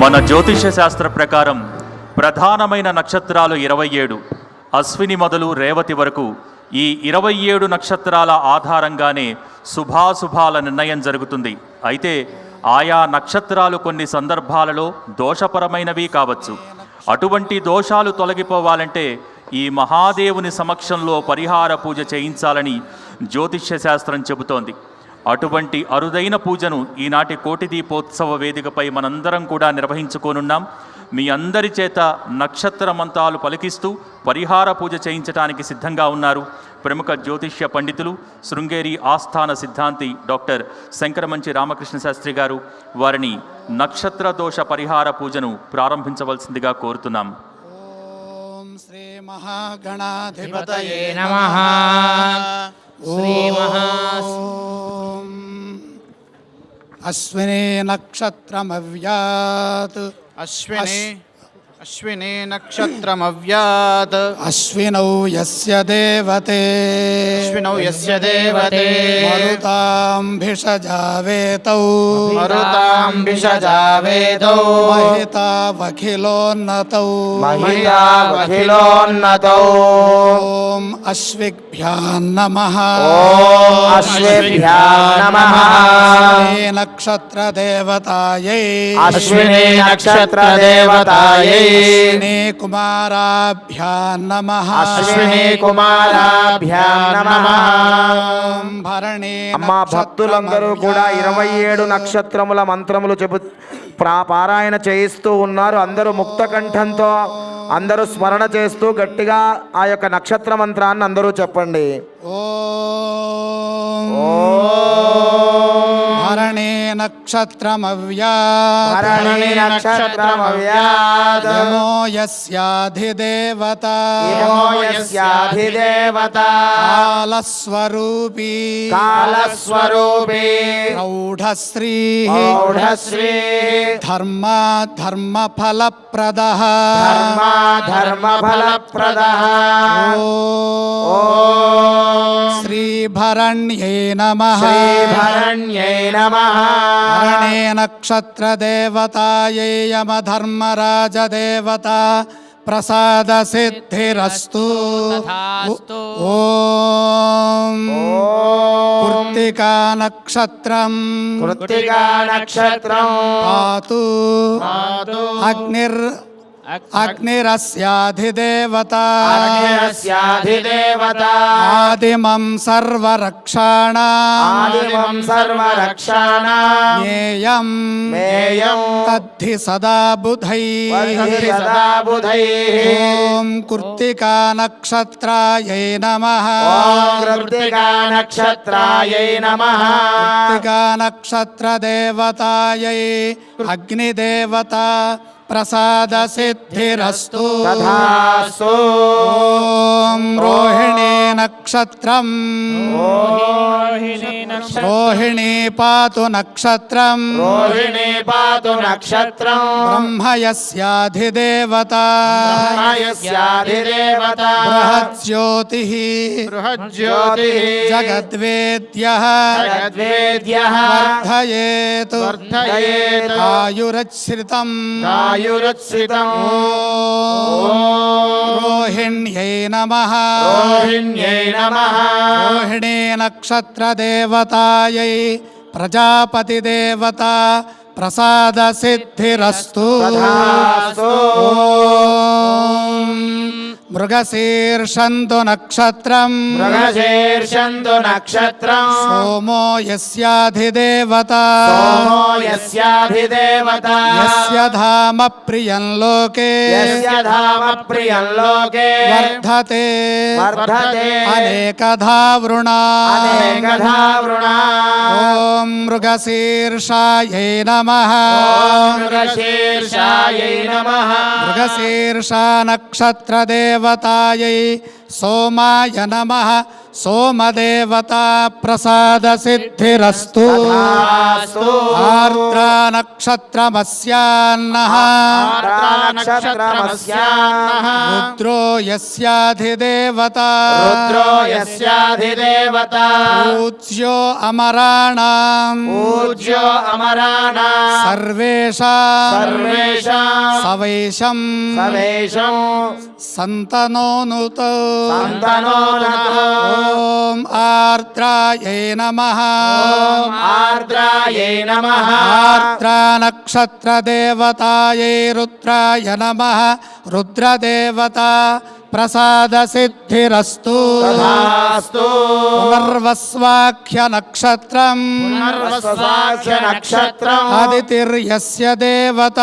మన జ్యోతిష్య శాస్త్ర ప్రకారం ప్రధానమైన నక్షత్రాలు ఇరవై ఏడు. అశ్విని మొదలు రేవతి వరకు ఈ ఇరవై ఏడు నక్షత్రాల ఆధారంగానే శుభాశుభాల నిర్ణయం జరుగుతుంది. అయితే ఆయా నక్షత్రాలు కొన్ని సందర్భాలలో దోషపరమైనవి కావచ్చు. అటువంటి దోషాలు తొలగిపోవాలంటే ఈ మహాదేవుని సమక్షంలో పరిహార పూజ చేయించాలని జ్యోతిష్య శాస్త్రం చెబుతోంది. అటువంటి అరుదైన పూజను ఈనాటి కోటి దీపోత్సవ వేదికపై మనందరం కూడా నిర్వహించుకోనున్నాం. మీ అందరి చేత నక్షత్ర మంత్రాలు పలికిస్తూ పరిహార పూజ చేయించడానికి సిద్ధంగా ఉన్నారు. ప్రముఖ జ్యోతిష్య పండితులు శృంగేరి ఆస్థాన సిద్ధాంతి డాక్టర్ శంకరమంచి రామకృష్ణ శాస్త్రి గారు వారిని నక్షత్ర దోష పరిహార పూజను ప్రారంభించవలసిందిగా కోరుతున్నాం. ఓం శ్రీ మహాగణాధిపతయే నమః. శ్రీమహా ఓం అశ్విని నక్షత్రమవ్యాత్ అశ్విని అశ్విని నక్షత్రమవ్యాత్ అశ్వినౌ యస్య దేవతే అశ్వినౌ యస్య దేవతే మరుతాంభిషజావేతౌ మరుతాంబిషజావేదౌ మహితావఖిలోన్నతౌ మహిళావఖిలోన్నతౌ ఓం అశ్విభ్యాం నమః ఓం అశ్విభ్యా నమః నక్షత్రదేవతాయై అశ్విని కుమారాభ్యాం నమః. అశ్విని కుమారాభ్యా నమః. భరణి అమ్మా భక్తులందరూ కూడా ఇరవై ఏడు నక్షత్రముల మంత్రములు చెబు ప్రా- పారాయణ చేయిస్తూ ఉన్నారు. అందరూ ముక్త కంఠంతో అందరూ స్మరణ చేస్తూ గట్టిగా ఆ యొక్క నక్షత్ర మంత్రాన్ని అందరూ చెప్పండి. ఓం భరణి नक्षत्रमव्यात्। यमो यस्याधिदेवता। यमो यस्याधिदेवता। कालस्वरूपी। कालस्वरूपी। प्रौढश्रीः प्रौढश्रीः धर्मा धर्मफलप्रदः। धर्मफलप्रदः। श्रीभरण्ये नमः। श्रीभरण्ये नमः। భరణే నక్షత్రదేవతాయై యమధర్మరాజదేవత ప్రసాద సిద్ధిరస్తు ఓం కృత్తికా నక్షత్రం కృత్తికా నక్షత్రం పాతు అగ్నిర్ అగ్నిరస్యాధిదేవత. అగ్నిరస్యాధిదేవత. ఆదిమం సర్వరక్షాణ. ఆదిమం సర్వరక్షాణాం. జ్ఞేయం మేయం. తద్ధి సదా బుధై. వర్ధి సదా బుధైః. ఓం కృత్తికా నక్షత్రాయై నమ. ఓం కృత్తికా నక్షత్రాయై నమః కృత్తికా నక్షత్రదేవతాయై అగ్నిదేవత ప్రసాద సిద్ధిరస్తు తథాస్తు ఓం రోహిణీ నక్షత్రం రోహిణీ పాతు నక్షత్రం రోహిణీ పాతు నక్షత్రం బ్రహ్మయస్యాధిదేవత బ్రహ్మయస్యాధిదేవత బృహజ్యోతి బృహజ్యోతిః జగద్వేద్య జగద్వేద్యః వర్ధయేత్ వర్ధయేత్ ఆయురశ్రితం ఆయురుత్సితం రోహిణ్యై నమ. రోహిణ్యై నమః. రోహిణీ నక్షత్రదేవతాయై ప్రజాపతిదేవత ప్రసాద సిద్ధిరస్తు తథాస్తు ఓం మృగశీర్షంతు నక్షత్రం మృగశీర్షంతు నక్షత్రం సోమో యస్యాధిదేవత సోమో యస్యాధిదేవత యస్య ధామ ప్రియం లోకే యస్య ధామ ప్రియం లోకే వర్ధతే వర్ధతే అనేకధా వృణా అనేకధా వృణా ఓం మృగశీర్షాయై దేవతాయై మృగశీర్షాయై నమః సోమాయ నమ సోమదేవత ప్రసాద సిద్ధిరస్తు తథాస్తు. ఆ ఆర్ద్రా నక్షత్రమస్యాన్నః నక్షత్రమస్యాన్నః రుద్రో యస్యాధిదేవత. రుద్రో యస్యాధిదేవత. పూజ్యో అమరాణాం. పూజ్యో అమరాణా. సర్వేషాం. సర్వేషాం. సవైషం. సవేషం సంతనోనుతో సంతనోనతో ఓం ఆర్ద్రాయై నమః. ఆర్ద్రాయై నమః. ఆర్ద్రా నక్షత్రదేవతాయై రుద్రాయ నమః రుద్రదేవత ప్రసాద సిద్ధిరస్తు తథాస్తు పునర్వస్వాఖ్య నక్షత్రం పునర్వస్వాఖ్య నక్షత్రం అదితిర్యస్య దేవత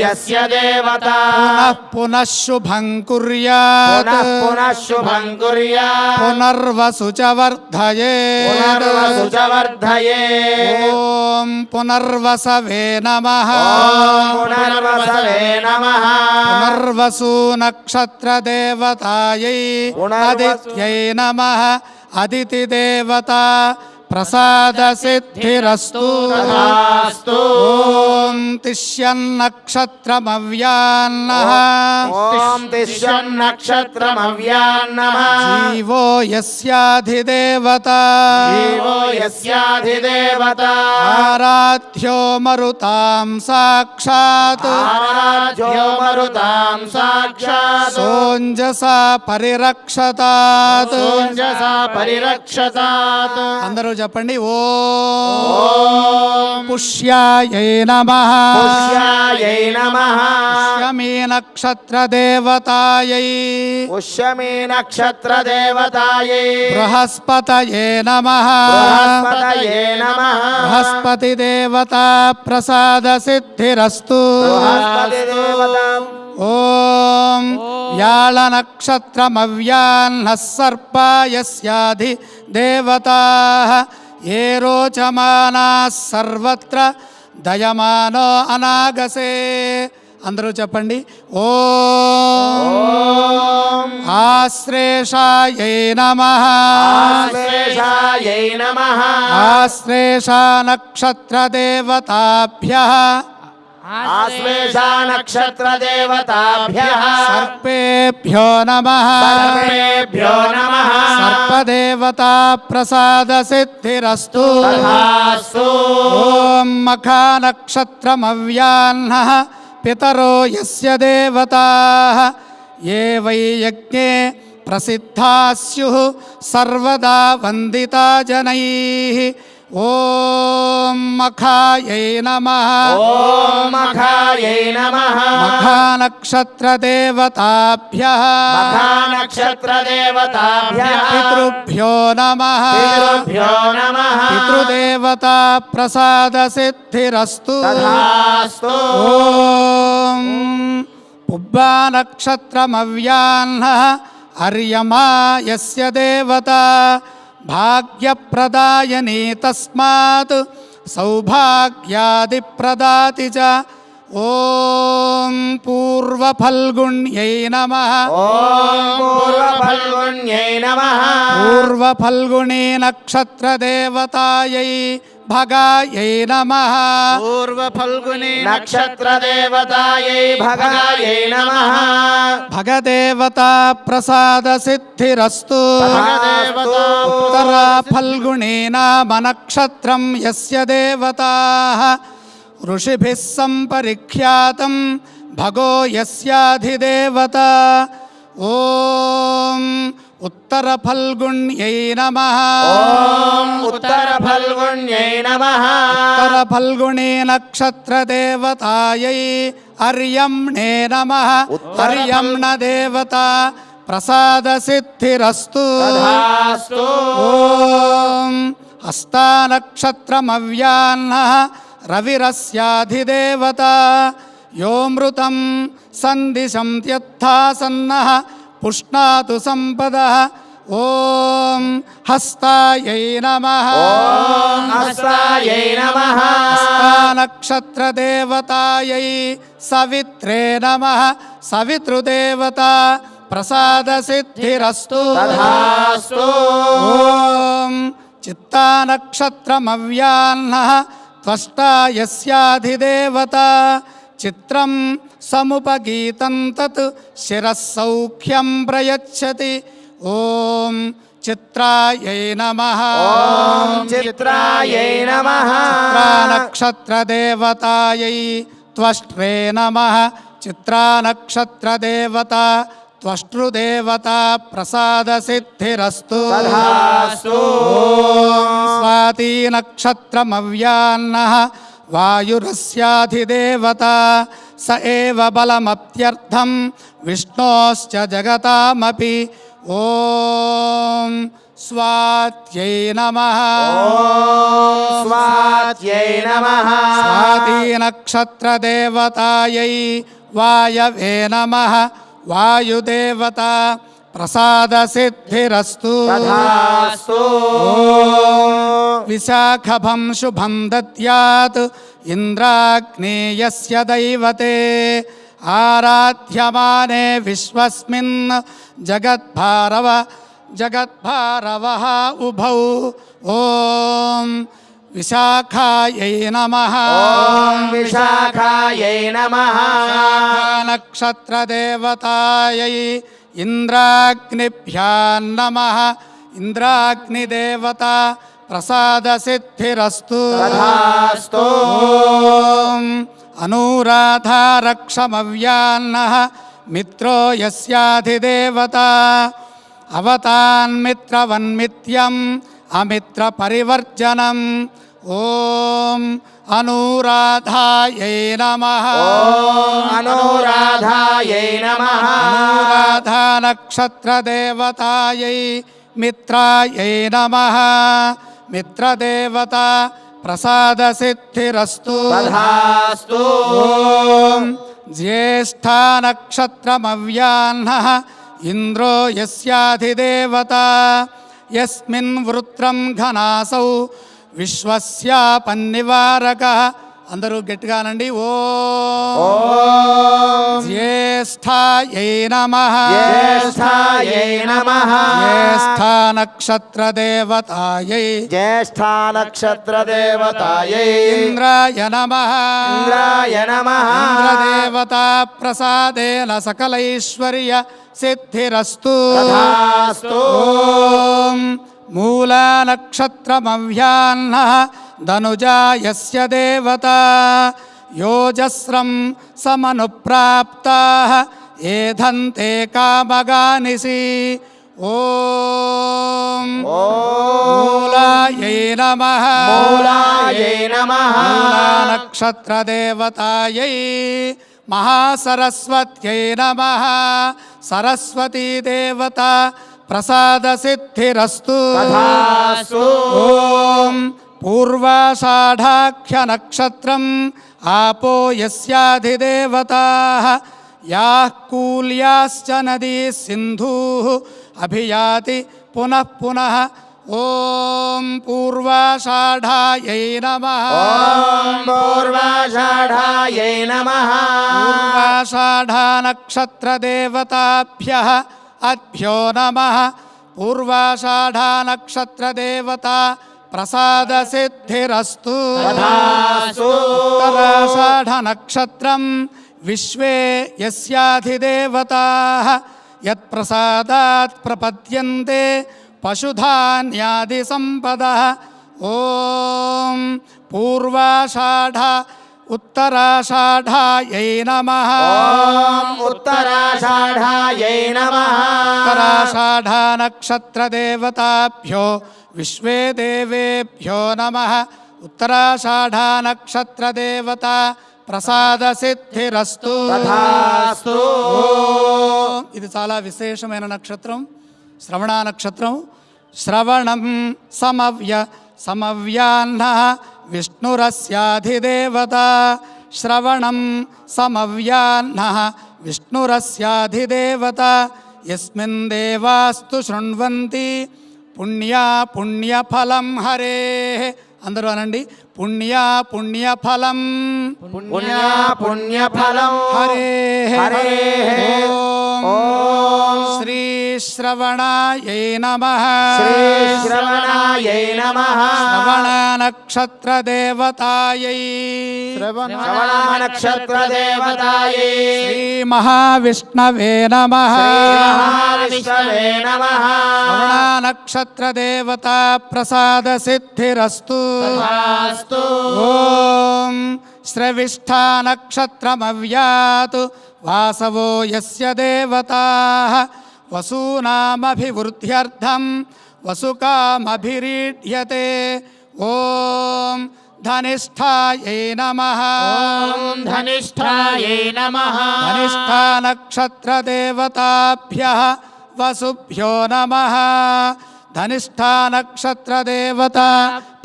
యస్య దేవత పునః పునః శుభం కుర్యాత్ పునః పునః శుభం కుర్యాత్ పునర్వసు చ వర్ధయే పునర్వసు పునర్వసు- అదిత్యై నమ అదితి దేవత ప్రసాద సిద్ధిరస్తు ఓం తిష్యన్నక్షత్రమవ్యాన్న ఓం తిష్యన్నక్షత్రమవ్యాన్నమః జీవో యస్యాధిదేవత జీవో యస్యాధిదేవత ఆరాధ్యో మరుతాం సాక్షాత్ ఆరాధ్యో మరుతాం సాక్షాత్ సోంజసా పరిరక్షతాత్ సోంజసా పరిరక్షతాత్ అందరూ చెప్పండి. ఓం పుష్యాయై నమ. పుష్యాయై నమః. పుష్యమీ నక్షత్రదేవతాయై. పుష్యమీ నక్షత్రదేవతాయై. బృహస్పతయే నమ. బృహస్పతయే నమః. బృహస్పతి దేవత ప్రసాద సిద్ధిరస్తు. బృహస్పతిదేవత ఓం వ్యాళ నక్షత్రమవ్యాహ్నः సర్పాయస్యాధి దేవతా ఏ రోచమానాः సర్వత్ర దయమానో అనాగసే. అందరూ చెప్పండి. ఓం ఆశ్లేషాయై నమ. ఆశ్లేషాయై నమః. ఆశ్లేషా आश्वेशा नक्षत्र देवताभ्यः सर्पेभ्यो नमः। सर्पेभ्यो नमः। सर्पदेवता प्रसादसिद्धिरस्तु ॐ मखा नक्षत्रमव्याह्नः पितरो यस्य देवताः। ये वै यज्ञे प्रसिद्धा स्युः सर्वदा वन्दिता जनैः। సర్వదా వందితా జనై ఓం మఖాయై నమ. ఓం మఖాయై నమః. మఖా నక్షత్రదేవతాభ్య మఖా నక్షత్రదేవతాభ్యः పితృభ్యో నమ. పితృభ్యో నమః. పితృదేవతా ప్రసాద సిద్ధిరస్తు భాగ్యప్రదాయని తస్మాత్ సౌభాగ్యాదిప్రదాతి చ ఓం పూర్వఫల్గుణ్యై నమ పూర్వఫల్గుణ్యై నమః పూర్వఫల్గుణీ నక్షత్రదేవతాయై భగాయై నమ పూర్వఫల్గుని నక్షత్రదేవతాయై భగాయై నమః భగదేవత ప్రసాద సిద్ధిరస్తు భగదేవతా ఉత్తరా ఫల్గుణీ నామ నక్షత్రం యస్య దేవతా ఋషిభిः సంపరిఖ్యాతం భగో యస్యాధిదేవత ఓం ఉత్తర ఫల్గుణ్యై నమ ఓం ఉత్తరఫల్గుణ్యై నమః ఉత్తర ఫల్గుణీ నక్షత్రదేవతాయై అర్యమ్ణే నమ అర్యమ్ణ దేవత ప్రసాద సిద్ధిరస్తు ఓం రవిరస్యాధిదేవత యోమృతం సందిశం త్యత్థాసన్న పుష్ణాతు సంపద. ఓం హస్తాయై నమ. హస్తాయై నమ. హస్తానక్షత్రదేవతాయై సవిత్రే నమ. సవితృదేవత ప్రసాదసిద్ధిరస్తు. ఓం చిత్తానక్షత్రమవ్యాహ్న త్వష్టాయస్యాధిదేవత. చిత్రం समुपगीतं तत् शिरः सौख्यं प्रयच्छति ॐ चित्रायै नमः ॐ चित्रायै नमः चित्रानक्षत्रदेवतायै त्वष्ट्रे नमः चित्रानक्षत्रदेवता त्वष्ट्रुदेवता प्रसादसिद्धिरस्तु तथास्तु स्वाती नक्षत्रमव्यान्नः वायुरस्याधिदेवता स एव बलमप्यर्थं विष्णोश्च जगतामपि ॐ स्वात्यै नमः ॐ स्वात्यै नमः स्वाती नक्षत्रदेवतायै वायवे नमः वायुदेवता प्रसादसिद्धिरस्तु तथास्तु विशाखभं शुभं दद्यात् इन्द्राग्नेयस्य दैवते आराध्यमाने विश्वस्मिन् जगद्भारव जगद्भारवः उभौ। ॐ विशाखायै नमः। विशाखायै नमः। नक्षत्रदेवतायै इन्द्राग्निभ्यान्नमः इन्द्राग्निदेवता प्रसादसिद्धिरस्तु तथास्तु ॐ अनुराधारक्षमव्यान्नः मित्रो यस्याधिदेवता अवतान्मित्रवन्मित्यम् अमित्रपरिवर्जनम् ॐ अनुराधायै नमः ॐ अनुराधायै नमः अनुराधानक्षत्रदेवतायै मित्रायै नमः మిత్రదేవత ప్రసాదసిద్ధిరస్తు. తథాస్తు జ్యేష్ఠానక్షత్రమవ్యాహ్న ఇంద్రో యస్యాధిదేవత. యస్మిన్ వృత్రం ఘనాసౌ విశ్వస్యాపన్నివారక అందరూ గట్టిగా అనండి. ఓ జ్యేష్ఠాయై నమ. నక్షత్ర దేవతాయై జ్యేష్ఠ నక్షత్ర దేవతాయై ఇంద్రాయ నమ. ప్రసాదేన సకలైశ్వర్య సిద్ధిరస్తు. మూలానక్షత్రమవ్యాహ్న धनुजा यस्य देवता योजस्रं समनुप्राप्ताः एधन्ते कामगानिसि। ॐ मूलायै नम। मूलायै नम। नक्षत्रदेवतायै महासरस्वत नम। सरस्वती देवता प्रसाद सिद्धिस्तु पूर्वाषाढाख्यनक्षत्रम् आपो यस्याधिदेवताः। याः नदी सिन्धुः अभियाति पुनः पुनः। ॐ पूर्वाषाढायै नमः। पूर्वाषाढायै नमः। पूर्वाषाढानक्षत्रदेवताभ्यः अद्भ्यो नमः। पूर्वाषाढानक्षत्रदेवता प्रसादसिद्धिरस्तु। तथास्तु उत्तराषाढनक्षत्रं विश्वे यस्याधिदेवताः। यत्प्रसादात् प्रपद्यन्ते पशुधान्यादिसम्पदः। ॐ पूर्वाषाढ उत्तराषाढायै नमः ॐ उत्तराषाढायै नमः उत्तराषाढानक्षत्रदेवताभ्यो विश्वे देवेभ्यो नमः उत्तराषाढानक्षत्रदेवता ప్రసాదసిద్ధిరస్తు तथास्तु ఓం. ఇది చాలా విశేషమైన నక్షత్రం శ్రవణ నక్షత్రం శ్రవణం సమవ్య సమవ్యాహ్న విష్ణురస్యాధిదేవత శ్రవణం సమవ్యాహ్న విష్ణురస్యాధిదేవత యస్మిన్ దేవాస్తు శృణ్వంతి పుణ్యా పుణ్యఫలం హరే అందరూ అనండి పుణ్యా పుణ్యఫలం पुण्या पुण्यफलम् హరే హరేః. ఓం ఓం శ్రీశ్రవణాయై నమ. శ్రీశ్రవణాయై నమః. శ్రవణ నక్షత్ర దేవతాయై శ్రవణ నక్షత్ర దేవతాయై శ్రీ మహావిష్ణవే నమ. మహావిష్ణవే श्रविष्ठा नक्षत्रमव्यात् वासवो यस्य देवताः वसूनामभिवृद्ध्यर्थं वसुकामभिरीड्यते। ॐ धनिष्ठायै नमः। धनिष्ठायै नमः। धनिष्ठा नक्षत्रदेवताभ्यः वसुभ्यो नमः। धनिष्ठा नक्षत्रदेवता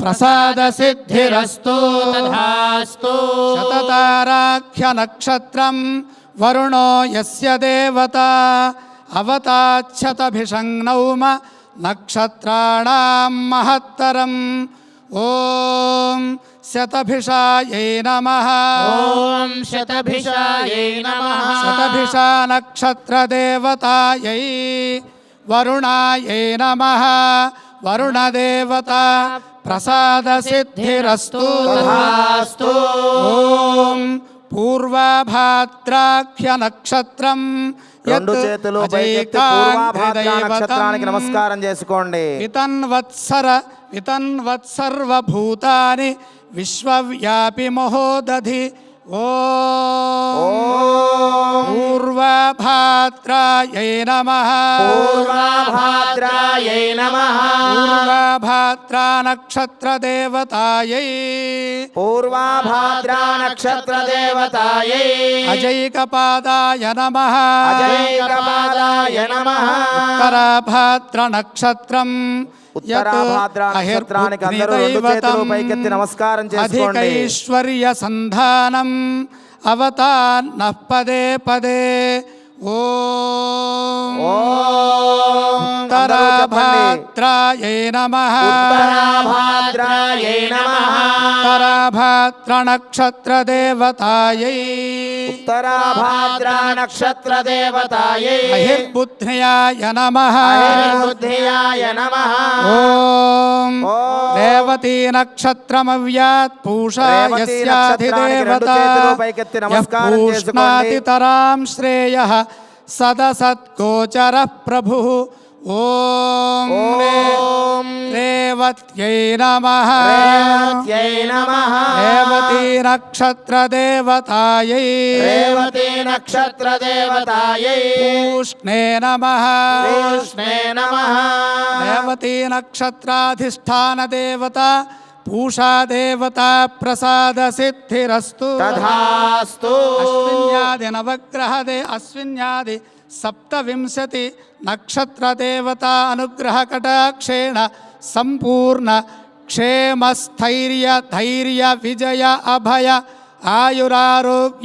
నక్షత్రదేవత ప్రసాద సిద్ధిరస్తు తథాస్తు శతతారాఖ్య నక్షత్రం వరుణో యస్య దేవత అవతాచ్చతభిషంనౌమ నక్షత్రాణం మహత్తరం ఓం శతభిషాయై నమ ఓం శతభిషాయై నమః శతభిషా నక్షత్రదేవతాయై ప్రసాద ఓం పూర్వభాద్రాఖ్య నక్షత్రం రెండు చేతులు నక్షత్రానికి నమస్కారం చేసుకోండి. వితన్వత్సర వితన్వత్సర్వభూతాని విశ్వవ్యాపి మహోదధి. ఓం పూర్వభాద్రాయై నమ. పూర్వాభాద్రాయై నమః. పూర్వభాద్రా నక్షత్రదేవతాయై పూర్వాభాద్రా నక్షత్ర దేవతాయై అజైకపాదాయ నమ. అజైకపాదాయ నమః. ఉత్తరాభాద్ర నక్షత్రం ఉత్తరాభాద్ర నక్షత్రానికి అందరూ రెండు చేతులు పైకెత్తి నమస్కారం చేసుకోండి. అధికైశ్వర్య సంధానం అవతాన్న పదే పదే. ఓం ఓం అందరూ చెప్పండి ఉత్తరాభాద్రాయై నమ ఉత్తరాభాద్రాయై నమః ఉత్తరాభాద్ర నక్షత్ర దేవతాయై ఉత్తరాభాద్ర నక్షత్ర దేవతాయై అహిర్బుద్ధ్యాయ నమ బుద్ధియాయ నమః ఓం ఓం. రేవతీ నక్షత్రమవ్యాత్ పూషా రేవతీ నక్షత్రానికి రెండు చేతులు పైకెత్తి నమస్కారం చేసుకోండి. తరాం శ్రేయ సదసత్గోచర ప్రభు ఓం రే- ఓం రేవత్యై నమ రేవత్యై నమః రేవతీ నక్షత్ర దేవతాయై రేవతి నక్షత్ర దేవతాయై పూష్ణే నమ కృష్ణే నమః రేవతీ నక్షత్రాధిష్టాన దేవత పూషా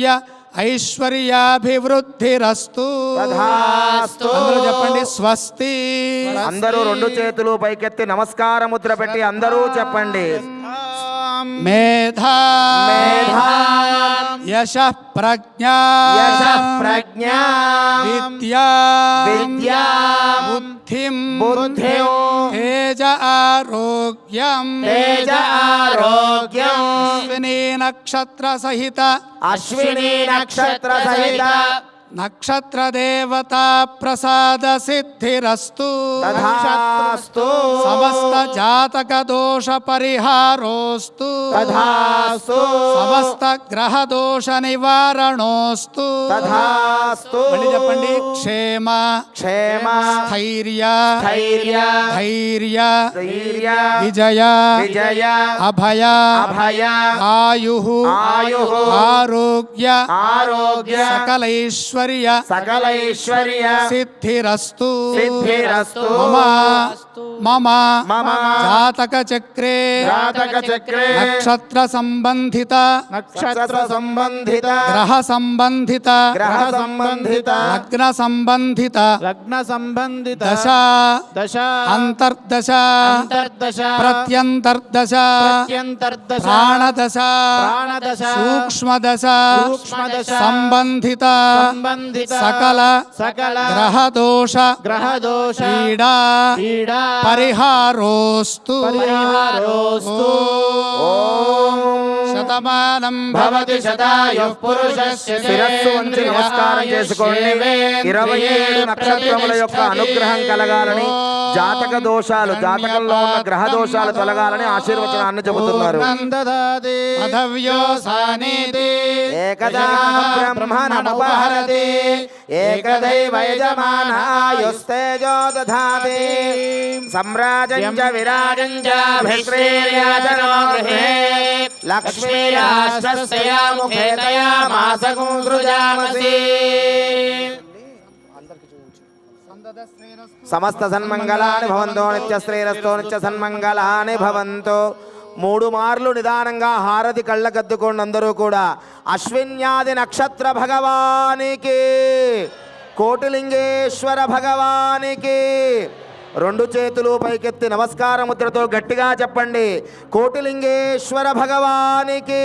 దేవత ఐశ్వర్యాభివృద్ధిరస్తు. అందరూ చెప్పండి స్వస్తి. అందరూ రెండు చేతులు పైకెత్తి నమస్కార ముద్ర పెట్టి అందరూ చెప్పండి. మేధా మేధా యశ ప్రజ్ఞా యశ ప్రజ్ఞా విద్యా విద్యా బుద్ధిం బుద్ధిం తేజ ఆరోగ్యం తేజ ఆరోగ్యం అశ్విని నక్షత్ర సహిత అశ్విని నక్షత్ర సహిత నక్షత్ర దేవత ప్రసాద సిద్ధిరస్తు తథాస్తు సమస్త జాతక దోష పరిహారోస్తు తథాస్తు సమస్త గ్రహ దోష నివారణోస్తు తథాస్తు మళ్ళీ చెప్పండి క్షేమ క్షేమ స్థైర్య ధైర్య ధైర్య ధైర్య విజయ విజయ అభయ అభయ ఆయు ఆయు ఆరోగ్య ఆరోగ్య సకలైశ్వర్య సకలైశ్వర్య సిద్ధిరస్తు. సిద్ధిరస్తు. మమ మమ మమ జాతక చక్రే జాతక చక్రే నక్షత్ర సంబంధిత నక్షత్ర సంబంధిత గ్రహ సంబంధిత గ్రహ సంబంధిత లగ్న సంబంధిత లగ్న సంబంధిత. దశ సంబంధిత సకల సకల గ్రహదోష గ్రహదోష పీడా పీడా పరిహారోస్తు. పరిహారోస్తు. ఓం శతమానం భవతి శతాయుః పురుషస్య శిరస్సు వంచి నమస్కారం చేసుకోండి. ఇరవై ఏడు నక్షత్రముల యొక్క అనుగ్రహం కలగాలని జాతక దోషాలు జాతకంలో ఉన్న గ్రహ దోషాలు తొలగాలని ఆశీర్వచనాన్ని చెబుతున్నారు. ఏకదా బ్రహ్మణముపహరతి ఏకదైవ एकदैवयजमानायुस्तेजो दधाति दधा च विराज लक्ष्मी मुखे समस्त सन्मङ्गलानि भवन्तो नित्यश्रेरस्तो नित्य सन्मङ्गलानि మూడు మార్లు నిదానంగా హారతి కళ్ళకద్దుకోండి అందరూ కూడా. అశ్విన్యాది నక్షత్ర భగవానికి కోటిలింగేశ్వర భగవానికి. రెండు చేతులు పైకెత్తి నమస్కార ముద్రతో గట్టిగా చెప్పండి. కోటిలింగేశ్వర భగవానికి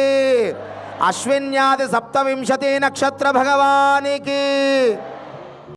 అశ్విన్యాది సప్తవింశతి నక్షత్ర భగవానికి.